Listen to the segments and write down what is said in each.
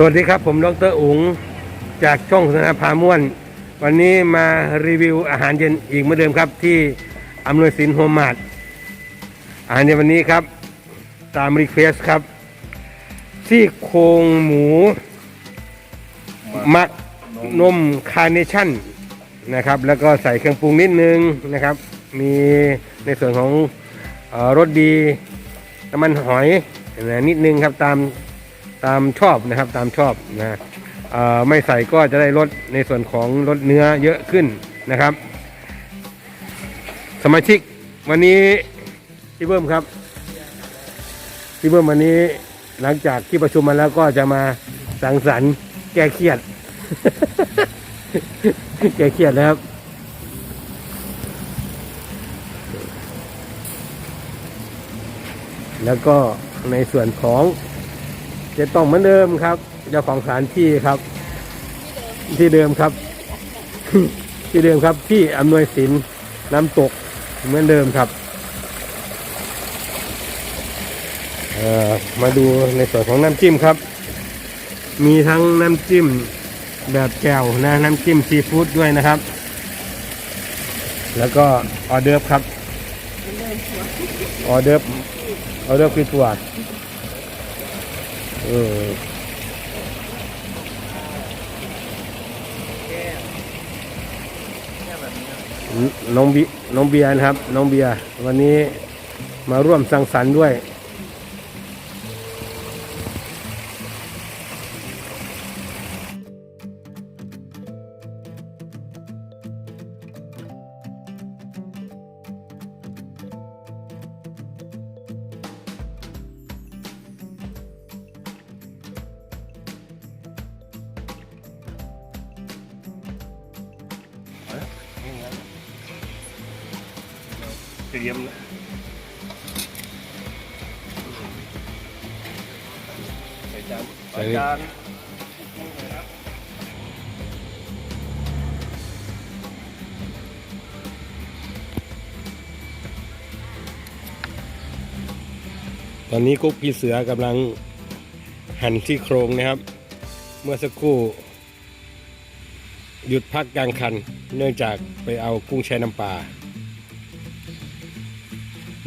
สวัสดีครับผมดรอุ๋งจากช่องสนาพาม่วน วันนี้มารีวิวอาหารเย็นอีกเหมือนเดิมครับที่อำนวยสินโฮมมาร์ทอาหารในวันนี้ครับ ตามรีเควสครับ ซี่โครงหมู มักนมคาร์เนชั่นนะครับ แล้วก็ใส่เครื่องปรุงนิดนึงนะครับ มีในส่วนของออรสดีน้ำมันหอยนะนิดนึงครับตาม ตามชอบนะครับตามชอบนะไม่ใส่ก็จะได้ลดในส่วนของลดเนื้อเยอะขึ้นนะครับ สมาชิกวันนี้พี่เบิ้มครับพี่เบิ้มวันนี้หลังจากที่ประชุมมาแล้วก็จะมาสังสรรค์แก้เครียด แก้เครียดนะครับแล้วก็ในส่วนของ จะต้องเหมือนเดิมครับ เจ้าของสถานที่ครับ ที่เดิมครับ ที่เดิมครับ ที่อำนวยสินน้ำตกเหมือนเดิมครับเอ่อมาดูในส่วนของน้ำจิ้มครับ มีทั้งน้ำจิ้มแบบแจ่วนะ น้ำจิ้มซีฟู้ดด้วยนะครับ แล้วก็ออเดิร์ฟครับ ออเดิร์ฟออเดิร์ฟคือถั่วเออน้องบีน้องเบียร์นะครับ น้องเบียร์วันนี้มาร่วมสังสรรค์ด้วย เตรียมใส่จานใส่จานตอนนี้กุ๊กพี่เสือกำลังหั่นที่โครงนะครับ เมื่อสักครู่ หยุดพักกลางคัน เนื่องจากไปเอากุ้งแช่น้ำปลา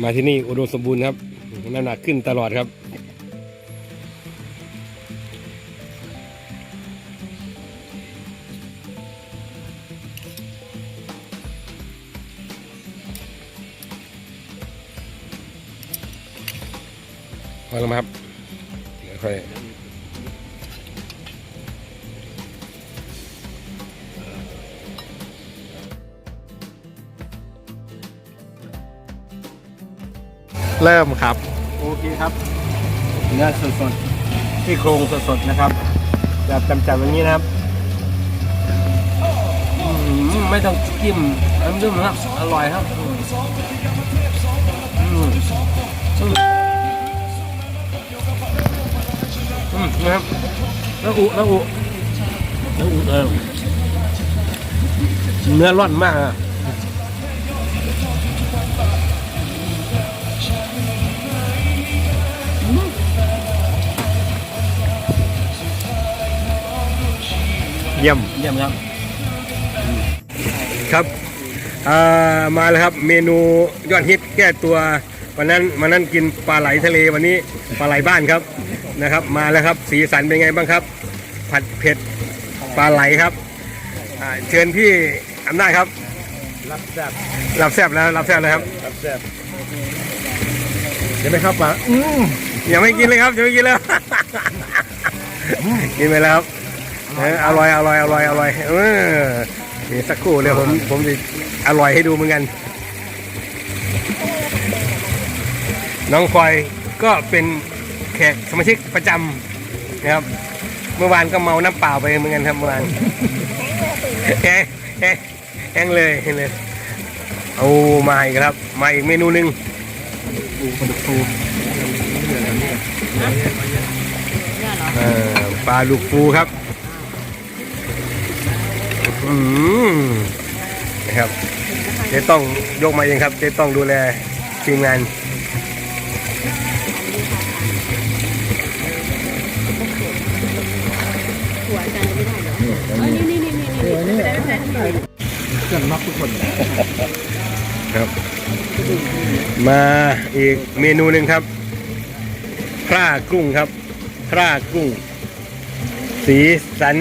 มาที่นี่อุดมสมบูรณ์ครับน้ำหนักขึ้นตลอดครับ พอแล้วครับเดี๋ยวค่อย เริ่มครับ โอเคครับเนื้อสดๆที่โครงสดๆนะครับแบบจำๆอย่างนี้นะครับอืมไม่ต้องจิ้มน้ำจิ้มนะครับอร่อยครับอืมอืมอืมอืมนะครับแล้วอุแล้วอุแล้วอุเออเนื้อร่อนมากอะ เยี่ยม เยี่ยมครับครับอ่ามาแล้วครับ เมนูยอดฮิตแก้ตัววันนั้นวันนั้นกินปลาไหลทะเลวันนี้ปลาไหลบ้านครับนะครับ มาแล้วครับสีสันเป็นไงบ้างครับ ผัดเผ็ดปลาไหลครับอ่าเชิญพี่อำนาจครับรับแซ่บรับแซบแล้วรับแซบแล้วครับรับแซ่บเห็นไหมครับป๋าอืมยังไม่กินเลยครับยังไม่กินเลยกินไปแล้วครับ เอออร่อยอร่อยอร่อยอร่อยเออนี่สักครู่เดี๋ยวผมผมจะอร่อยให้ดูเหมือนกัน น้องพลอยก็เป็นแขกสมาชิกประจำนะครับ เมื่อวานก็เมาน้ำเปล่าไปเหมือนกันครับเมื่อวานแห้งแห้งเลยแห้งเลยเอามาอีกครับ มาอีกเมนูหนึ่งปูปลาดุกฟูเออปลาลูกฟูครับ อืมนะครับ เจ๊ต้องยกมาเองครับ เจ๊ต้องดูแลทีมงานหัวอจไม่ได้เหรอออนี่นี่นี่นี่นี่ไม่ไม่ได้ไม่ได้เครื่องน็อกทุกคนครับ มาอีกเมนูหนึ่งครับพร่ากุ้งครับพร่ากุ้ง สีสัน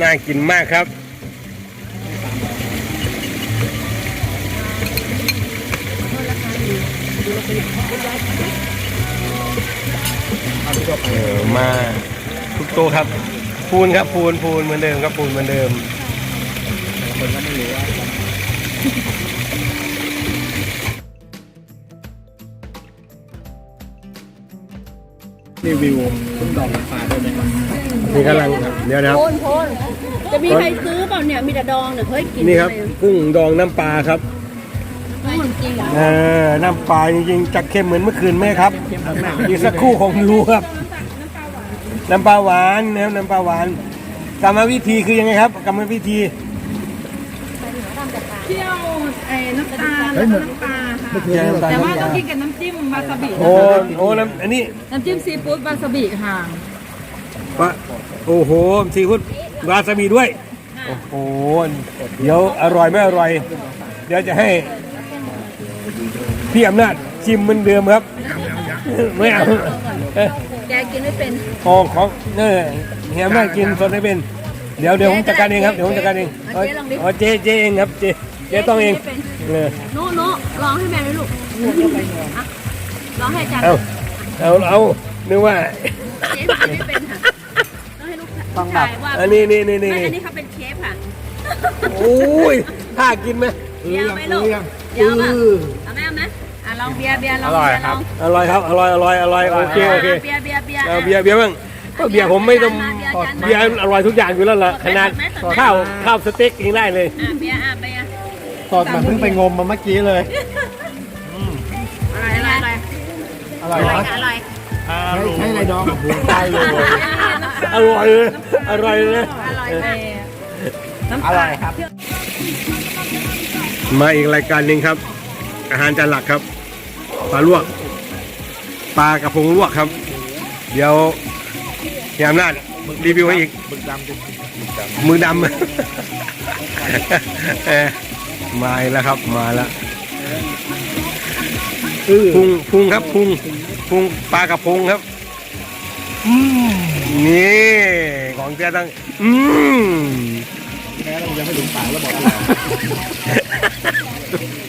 น่ากินมากครับ เออมาทุกโตะครับปูนครับปูนปูนเหมือนเดิมครับปูนเหมือนเดิมคนก็ไม่รู้ว่ารีวิวคุณดอกน้ำปลาด้วยไหมครับนี่กำลังครับเดี๋ยวนะครับโคนโคนจะมีใครซื้อเปล่าเนี่ยมีแต่ดองเนี่ยเฮ้ยกินนี่ครับกุ้งดองน้ำปลาครับไม่จ ริงเหรอเออน้ำปลาจริงๆจะเค็มเหมือนเมื่อคืนไหมครับอีกสักครู่คงรู้ครับ น้ำปลาหวานนะครับน้ำปลาหวานกรรมวิธีคือยังไงครับกรรมวิธีเที่ยวไอ้น้ำตาลแล้วก็น้ำปลาค่ะแต่ว่าต้องกินกับน้ำจิ้มวาซาบิโอ้โอ้น้ำอันนี้น้ำจิ้มซีฟู้ดวาซาบิค่ะปะโอ้โหซีฟู้ดวาซาบิด้วย โอ้โหเดี๋ยวอร่อยไม่อร่อย เดี๋ยวจะให้ พี่อำนาจชิมเหมือนเดิมครับ ไม่เอาเอ้ยแกกินไม่เป็นของของเออเฮียแม่กินสดไม่เป็น เดี๋ยวเดี๋ยวผมจัดการเองครับเดี๋ยวผมจัดการเองเอาเจ๊ลองดิอ๋อเจ๊เจ๊เองครับเจ๊เจ๊ต้องเองเออโน้โน้ลองให้แม่ด้วยลูกอะลองให้อาจารย์เอาเอาเอานึกว่าเจ๊กินไม่เป็นค่ะต้องให้ลูกชายว่าอันนี้นี่นี่นี่ไม่อันนี่นี้เขาเป็นเชฟค่ะ โอ้ยถ้ากินไหมเบียร์ไหมลูกเบียร์ป่ะเอาไหมเอาไหมอะ ลองเบียร์เบียร์ลองเบียร์ลองอร่อยครับ อร่อย อร่อย อร่อย โอเค โอเคเบียร์เบียร์เบียร์เอาเบียร์เบียร์บ้างก็เบียร์ผมไม่ต้องเบียร์อร่อยทุกอย่างอยู่แล้วล่ะขนาดข้าวข้าวสเต็กยังได้เลยอะเบียร์อะเบียร์ตอนมันเพิ่งไปงมมาเมื่อกี้เลยอะไรอะไรอร่อยอะไรนะอะไรใช้อะไรดองโอ้โหตายเลยอร่อยเลยอร่อยเลยอร่อยมากอร่อยครับ มาอีกรายการหนึ่งครับ อาหารจานหลักครับ ปลาลวก ปลากระพงลวกครับ เดี๋ยวพี่อำนาจรีวิวให้อีกบึกดำดิบึกดมือดำเอ่อมาอีกแล้วครับมาแล้วำเออพุงพุงครับพุงพุงปลากระพงครับอืมนี่ของเจ้าตั้งอืมแม้เรายังไม่ถึงปากแล้วบอกอร่อย